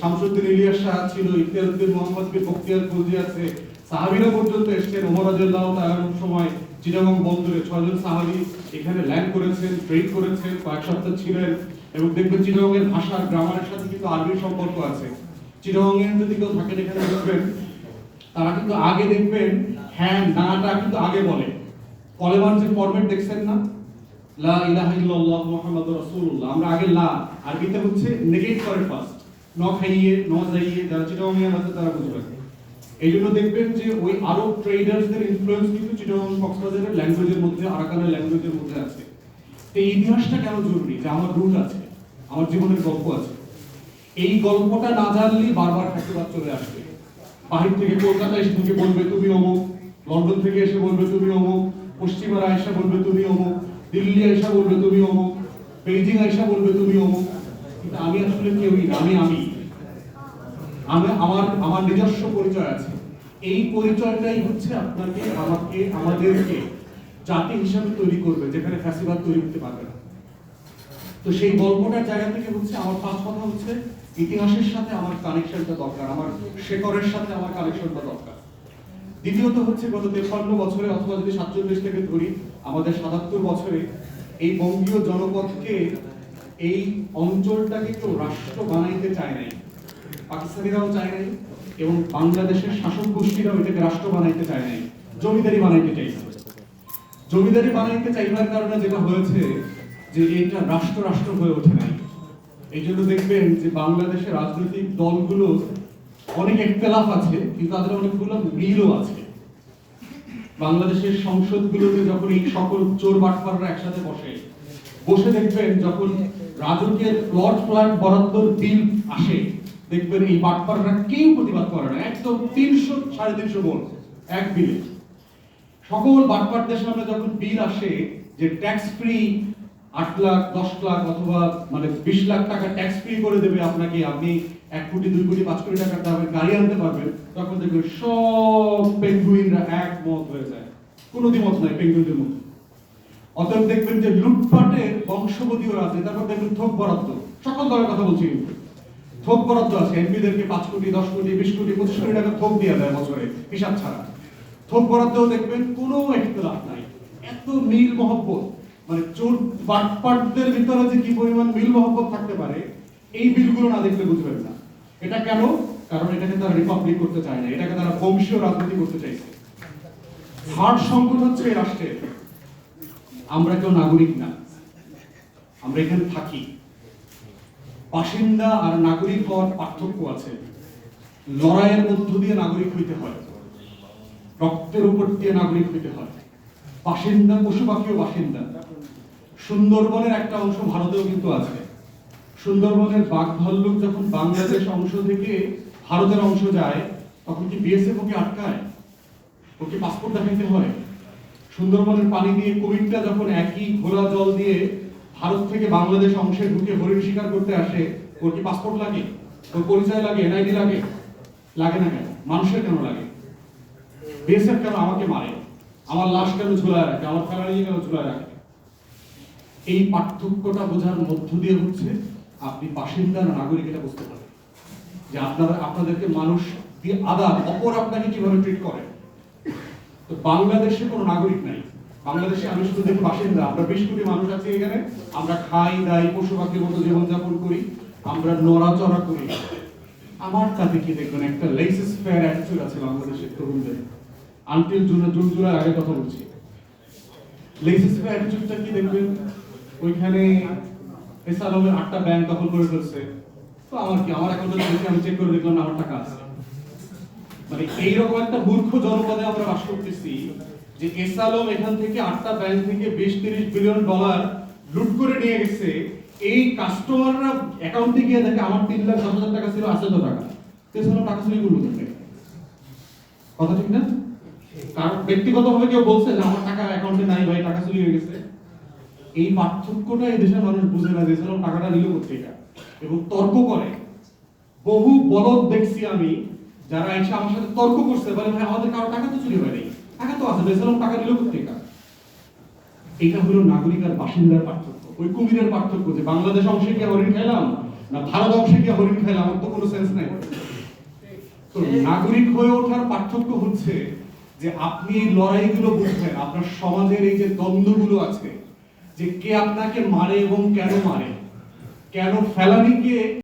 শামসুদ্দিন ইলিয়াস শাহ ছিল ইতিহাসুদ্দিন মোহাম্মদ বিন বখতিয়ার খুলজি আছে, সাহাবিরা পর্যন্ত এসেছেন ওমর রাদিয়াল্লাহু তাআলার সময়, চিটাগং বন্দরে ছয়জন সাহাবী এখানে ল্যান্ড করেছেন ট্রেড করেছেন, কয়েক সপ্তাহ ছিলেন এবং দেখবেন এর ভাষা গ্রামারের সাথে কিন্তু আরবির সম্পর্ক আছে। চিটাগং এর যদি কেউ থাকেন, এখানে দেখবেন তারা কিন্তু আগে দেখবেন হ্যাঁ নাটা কিন্তু আগে বলে। কলেমার যে ফরম্যাট দেখছেন না। লা ইলাহা ইল্লাল্লাহ মুহাম্মাদুর রাসূলুল্লাহ, আমরা আগে লা, আরবিতে হচ্ছে নেগেট করে ফার্স্ট ন খাইয়ে, ন যাইয়ে, যারা চিটাগংয়ে আছে, তারা বুঝবে এই জন্য দেখবেন যে ওই আরব ট্রেডার্সদের ইনফ্লুয়েন্স কিন্তু চিটাগং কক্সবাজারের ল্যাঙ্গুয়েজের মধ্যে, আরাকানের ল্যাঙ্গুয়েজের মধ্যে আছে। তো এই ইতিহাসটা কেন জরুরি? যে আমার রুট আছে, আমার জীবনের গল্প আছে। এই গল্পটা না জানলেই বারবার ফ্যাক্টরাত চলে আসবে। বাহির থেকে কলকাতা এসে থেকে বলবে, তুমি অমুক। লন্ডন থেকে এসে বলবে, তুমি অমুক। পশ্চিমারা এসে বলবে, তুমি অমুক। দিল্লি এসে বলবে, তুমি অমুক। বেইজিং এসে বলবে, তুমি অমুক। কিন্তু আমি আসলে কেউই আমি আমি। আমি আমার আমার নিজস্ব পরিচয় আছে। এই পরিচয়টাই হচ্ছে আপনাকে, আমাকে, আমাদেরকে জাতি হিসাবে তৈরি করবে, যেখানে ফ্যাসিবাদ তৈরি হতে পারবে না। তো সেই গল্পটার জায়গা থেকে হচ্ছে, আমার ফার্স্ট কথা হচ্ছে, ইতিহাসের সাথে আমার কানেকশনটা দরকার, আমার শেকরের সাথে আমার কানেকশনটা দরকার। দ্বিতীয়ত হচ্ছে, গত তেপ্পান্ন বছরে অথবা যদি সাতচল্লিশ থেকে ধরি, আমাদের সাতাত্তর বছরে এই বঙ্গীয় জনপদকে এই অঞ্চলটাকে কেউ রাষ্ট্র বানাইতে চায় নাই। পাকিস্তানিরাও চায় নাই এবং বাংলাদেশের শাসক গোষ্ঠীরাও এটাকে রাষ্ট্র বানাইতে চায় নাই। জমিদারি বানাইতে চাইছে। জমিদারি বানাইতে চাইবার কারণে যেটা হয়েছে যে এটা রাষ্ট্র রাষ্ট্র হয়ে ওঠে নাই। এই জন্য দেখবেন যে বাংলাদেশের রাজনৈতিক দলগুলো অনেক একতলাফ আছে, কিন্তু তাদের অনেকগুলো মিলও আছে। বাংলাদেশের সংসদগুলোতে যখন এই সকল চোর বাটপাররা একসাথে বসে বসে দেখবেন যখন রাজকের প্লট ফ্ল্যাট বরাদ্দর বিল আসে। দেখবেন এই বাটপাররা কেউ প্রতিবাদ করে না। একদম তিনশো, সাড়ে তিনশো ভোট, এক বিলে সকল বাটপারদের সামনে যখন বিল আসে যে ট্যাক্স ফ্রি আট লাখ, দশ লাখ অথবা মানে বিশ লাখ টাকা ট্যাক্স ফ্রি করে দেবে আপনাকে, আপনি এক কোটি, দুই কোটি, পাঁচ কোটি টাকার দামের গাড়ি আনতে পারবেন, তখন দেখবেন সব পেঙ্গুইনরা এক মত হয়ে যায়। কোনো দ্বিমত নাই পেঙ্গুইনদের মধ্যে। অতএব দেখবেন যে লুটপাটের বংশগতিও আছে, তারপর দেখবেন থোক বরাদ্দ। সকল দলের কথা বলছি। থোক বরাদ্দ আছে, এমপিদেরকে পাঁচ কোটি, দশ কোটি, বিশ কোটি, পঁচিশ কোটি টাকা থোক দিয়ে দেয় বছরে, হিসাব ছাড়া। থোক বরাদ্দও দেখবেন কোনো একতলাফ নাই। এত মিল মহব্বত। মানে চোর বাটপাটদের ভিতরে যে কি পরিমাণ মিল মহব্বত থাকতে পারে, এই বিলগুলো না দেখলে বুঝবেন না। এটা কেন? কারণ এটাকে তারা রিপাবলিক করতে চায় না, এটাকে তারা বংশীয় রাজনীতি করতে চাইছে। থার্ড সংকট হচ্ছে এই রাষ্ট্রের আমরা কেউ নাগরিক না। আমরা এখানে থাকি। বাসিন্দা আর নাগরিক হওয়ার পার্থক্য আছে। লড়াইয়ের মধ্য দিয়ে নাগরিক হইতে হয়। রক্তের উপর দিয়ে নাগরিক হইতে হয়। বাসিন্দা পশু পাখিও বাসিন্দা। সুন্দরবনের একটা অংশ ভারতেও কিন্তু আছে। সুন্দরবনের বাঘ ভাল্লুক যখন বাংলাদেশ অংশ থেকে ভারতের অংশ যায়, তখন কি বিএসএফ ওকে আটকায়? ওকে পাসপোর্ট দেখাইতে হয়? সুন্দরবনের পানি দিয়ে কুমিরটা যখন একই ঘোলা জল দিয়ে ভারত থেকে বাংলাদেশ অংশে ঢুকে হরিণ শিকার করতে আসে, ওর কি পাসপোর্ট লাগে? ওর পরিচয় লাগে? এনআইডি লাগে? লাগে না কেন? মানুষের কেন লাগে? বিএসএফ কেন আমাকে মারে? আমার লাশ কেন ঝুলায় রাখে? আমার ফ্যামিলি কেন ঝুলায় রাখে? এই পার্থক্যটা বোঝার মধ্য দিয়ে হচ্ছে আপনি বাসিন্দা না নাগরিক এটা বুঝতে পারেন। যে আপনারা আপনাদেরকে মানুষ দিয়ে আদার অপর আপনাকে কীভাবে ট্রিট করে? তো বাংলাদেশে কোনো নাগরিক নাই। বাংলাদেশে আমি শুধু দেখি বাসিন্দা। আমরা বিশ কোটি মানুষ আছি এখানে। আমরা খাই, দাই পশু পাখির মতো জীবনযাপন করি। আমরা নড়াচড়া করি। আমার তাতে কি দেখবেন? একটা লেসেস ফেয়ার অ্যাটিটিউড আছে বাংলাদেশের তরুণদের। আনটিল জুন জুন, জুলাই আগে কথা বলছি। লেসেস ফেয়ার অ্যাটিটিউডটা কি দেখবেন? ওইখানে এস আলমের আটটা ব্যাংক দখল করে ফেলছে। তো আমার কি? আমার অ্যাকাউন্টে আমি চেক করে দেখলাম আমার টাকা আছে। মানে এইরকম একটা মূর্খ জনপদে আমরা বাস করতেছি যে এস আলম এখান থেকে আটটা ব্যাংক থেকে বিশ তিরিশ বিলিয়ন ডলার লুট করে নিয়ে গেছে। এই কাস্টমাররা অ্যাকাউন্টে গিয়ে দেখে আমার তিন লাখ দশ হাজার টাকা ছিল আছে তো টাকা। এস টাকা চুরি করল কথা ঠিক না? কারণ ব্যক্তিগতভাবে কেউ বলছে যে আমার টাকা অ্যাকাউন্টে নাই ভাই, টাকা চুরি হয়ে গেছে। এই পার্থক্যটা এই দেশের মানুষ বুঝে না আলম টাকাটা নিল কোথেকে এবং তর্ক করে। বহু বলদ দেখছি আমি যারা এসে আমার সাথে তর্ক করছে, বলে, ভাই, আমাদের কারও টাকা তো চুরি হয় নাই। টাকা তো আছে বেসরম টাকা দিল কোথেকে এটা হলো নাগরিক আর বাসিন্দার পার্থক্য ওই কুমিরের পার্থক্য যে বাংলাদেশ অংশে গিয়ে হরিণ খাইলাম না ভারত অংশে গিয়ে হরিণ খাইলে আমার তো কোনো সেন্স নাই। তো নাগরিক হয়ে ওঠার পার্থক্য হচ্ছে যে আপনি এই লড়াইগুলো বুঝবেন, আপনার সমাজের এই যে দ্বন্দ্বগুলো আছে, যে কে আপনাকে মারে এবং কেন মারে, কেন ফেলানিকে